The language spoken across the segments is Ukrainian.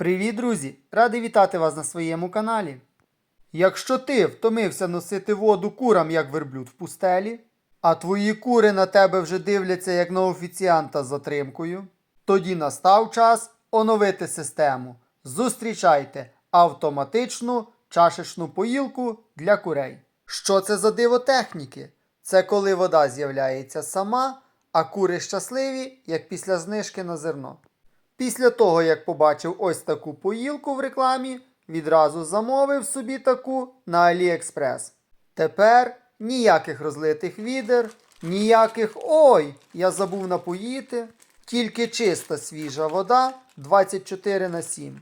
Привіт, друзі! Радий вітати вас на своєму каналі. Якщо ти втомився носити воду курам, як верблюд в пустелі, а твої кури на тебе вже дивляться як на офіціанта з затримкою, тоді настав час оновити систему. Зустрічайте автоматичну чашечну поїлку для курей. Що це за диво техніки? Це коли вода з'являється сама, а кури щасливі, як після знижки на зерно. Після того, як побачив ось таку поїлку в рекламі, відразу замовив собі таку на AliExpress. Тепер ніяких розлитих відер, ніяких ой, я забув напоїти, тільки чиста свіжа вода 24 на 7.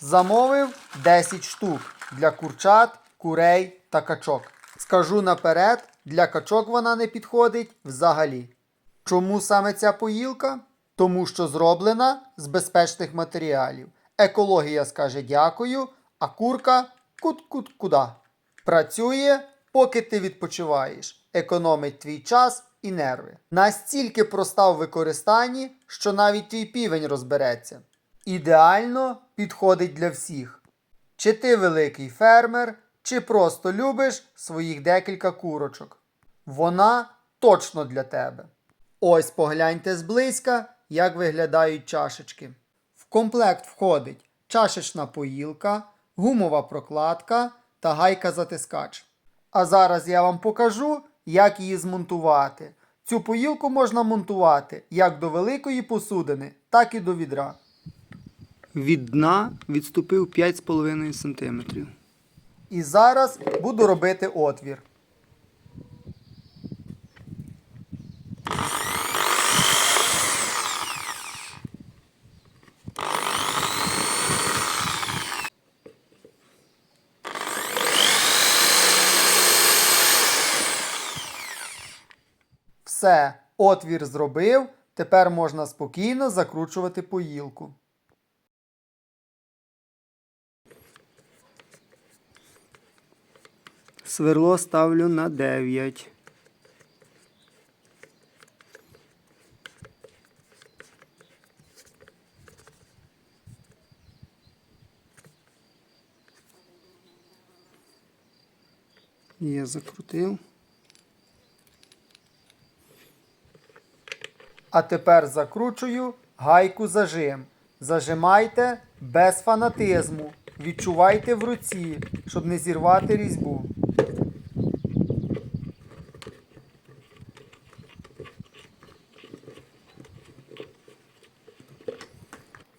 Замовив 10 штук для курчат, курей та качок. Скажу наперед, для качок вона не підходить взагалі. Чому саме ця поїлка? Тому що зроблена з безпечних матеріалів. Екологія скаже дякую, а курка кут-кут-куда. Працює, поки ти відпочиваєш, економить твій час і нерви. Настільки проста в використанні, що навіть твій півень розбереться. Ідеально підходить для всіх. Чи ти великий фермер, чи просто любиш своїх декілька курочок. Вона точно для тебе. Ось погляньте зблизька, як виглядають чашечки. В комплект входить чашечна поїлка, гумова прокладка та гайка-затискач. А зараз я вам покажу, як її змонтувати. Цю поїлку можна монтувати як до великої посудини, так і до відра. Від дна відступив 5,5 см. І зараз буду робити отвір. Все, отвір зробив. Тепер можна спокійно закручувати поїлку. Сверло ставлю на 9. Я закрутив. А тепер закручую гайку зажим. Зажимайте без фанатизму. Відчувайте в руці, щоб не зірвати різьбу.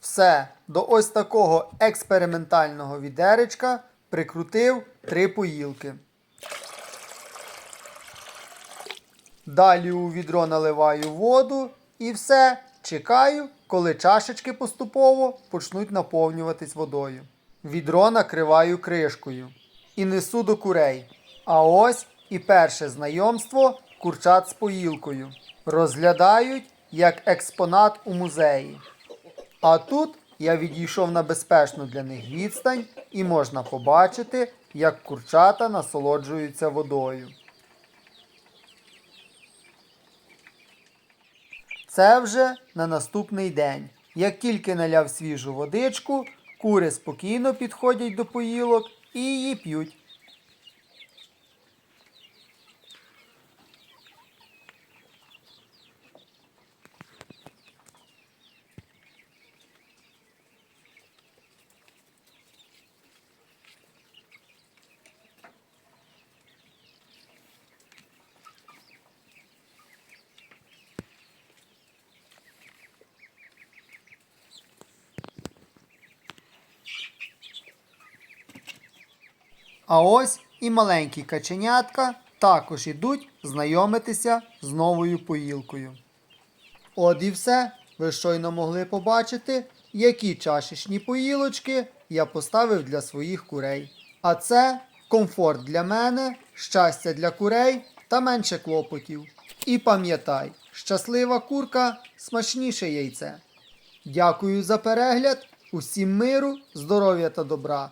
Все, до ось такого експериментального відеречка прикрутив три поїлки. Далі у відро наливаю воду і все. Чекаю, коли чашечки поступово почнуть наповнюватись водою. Відро накриваю кришкою і несу до курей. А ось і перше знайомство курчат з поїлкою. Розглядають як експонат у музеї. А тут я відійшов на безпечну для них відстань і можна побачити, як курчата насолоджуються водою. Це вже на наступний день. Як тільки наляв свіжу водичку, кури спокійно підходять до поїлок і її п'ють. А ось і маленькі каченятка також ідуть знайомитися з новою поїлкою. От і все. Ви щойно могли побачити, які чашечні поїлочки я поставив для своїх курей. А це комфорт для мене, щастя для курей та менше клопотів. І пам'ятай, щаслива курка смачніше яйце. Дякую за перегляд. Усім миру, здоров'я та добра.